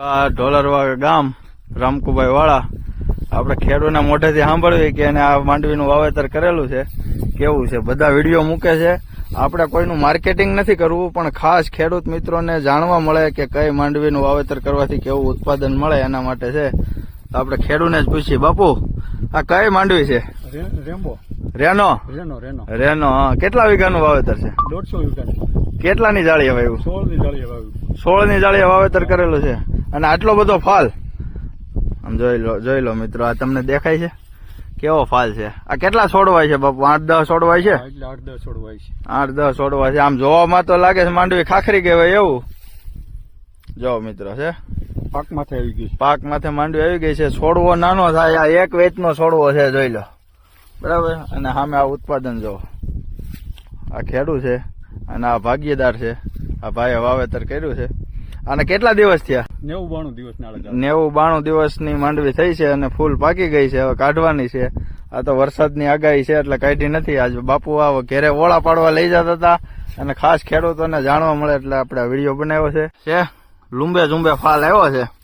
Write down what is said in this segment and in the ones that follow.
આ ઢોલરવા ગામ રામકુભાઈ વાળા. આપણે ખેડૂતના મોઢેથી સાંભળવી કે એને આ માંડવીનું વાવેતર કરેલું છે. કેવું છે? બધા વીડિયો મૂકે છે. આપણે કોઈનું માર્કેટિંગ નથી કરવું પણ ખાસ ખેડૂત મિત્રોને જાણવા મળે કે કઈ માંડવીનું વાવેતર કરવાથી કેવું ઉત્પાદન મળે એના માટે છે. તો આપણે ખેડૂને જ પૂછીએ. બાપુ આ કઈ માંડવી છે? રેમ્બો. રેનો? રેનો રેનો. રેનો કેટલા વીઘાનું વાવેતર છે? દોઢસો વીઘાની. કેટલાની જાળી વાવ્યું સોળની જાળી વાવ્યું સોળની જાળીએ વાવેતર કરેલું છે. અને આટલો બધો ફાલ. આમ જોઈ લો જોઈ લો મિત્રો આ તમને દેખાય છે? કેવો ફાલ છે? આ કેટલા છોડવાય છે બાપુ? આઠ દસ છોડવાય છે? આઠ દસ છોડવાય છે. આઠ દસ છોડવાય છે. આમ જોવામાં તો લાગે છે માંડવી ખાખરી કહેવાય એવું. જો મિત્રો છે પાક માથે આવી ગઈ પાક માથે માંડવી આવી ગઈ છે. છોડવો નાનો થાય આ એક વેચનો છોડવો છે જોઈ લો. બરાબર? અને સામે આ ઉત્પાદન જો આ ખેડૂત છે અને આ ભાગીદાર છે. આ ભાઈએ વાવેતર કર્યું છે. અને કેટલા દિવસ થયા? નેવું બાણું દિવસ નેવું બાણું દિવસની માંડવી થઈ છે અને ફૂલ પાકી ગઈ છે. હવે કાઢવાની છે. આ તો વરસાદની આગાહી છે એટલે કાઢી નથી. આજ બાપુ આ ઘેરે ઓળા પાડવા લઈ જતા હતા અને ખાસ ખેડૂતોને જાણવા મળે એટલે આપણે વીડિયો બનાવ્યો છે. છે? લુંબે ઝુંબે ફાલ આવ્યો છે.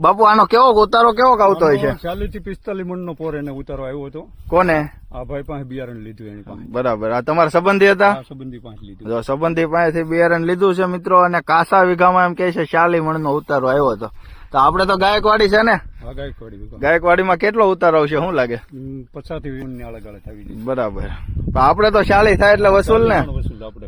બાપુ આનો કેવો ઉતારો કેવો આવતો હોય છે? ચાલીસથી પિસ્તાલીસ મણ નો પોર એને ઉતારો આવ્યો હતો. કોને? આ ભાઈ પાસે બિયારણ લીધું એની પાસે. બરાબર. આ તમારા સંબંધી હતા? સંબંધી પાસે લીધું. જો સંબંધી પાસેથી બિયારણ લીધું છે મિત્રો અને કાસા વીઘામાં એમ કે છે ચાલી મણનો ઉતારો આવ્યો હતો. તો આપણે તો ગાયકવાડી છે ને? ગાયકવાડી ગાયકવાડીમાં કેટલો ઉતારો આવશે શું લાગે? પચાસથી ની આળે ગાળે આવી ગઈ બરાબર. પણ આપણે તો ચાલી થાય એટલે વસૂલ ને?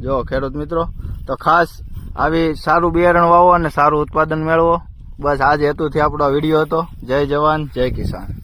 જો ખેડૂત મિત્રો તો ખાસ આવી સારું બિયારણ વાવો અને સારું ઉત્પાદન મેળવો. બસ આજ હેતુથી આપણો વીડિયો હતો. જય જવાન જય કિસાન.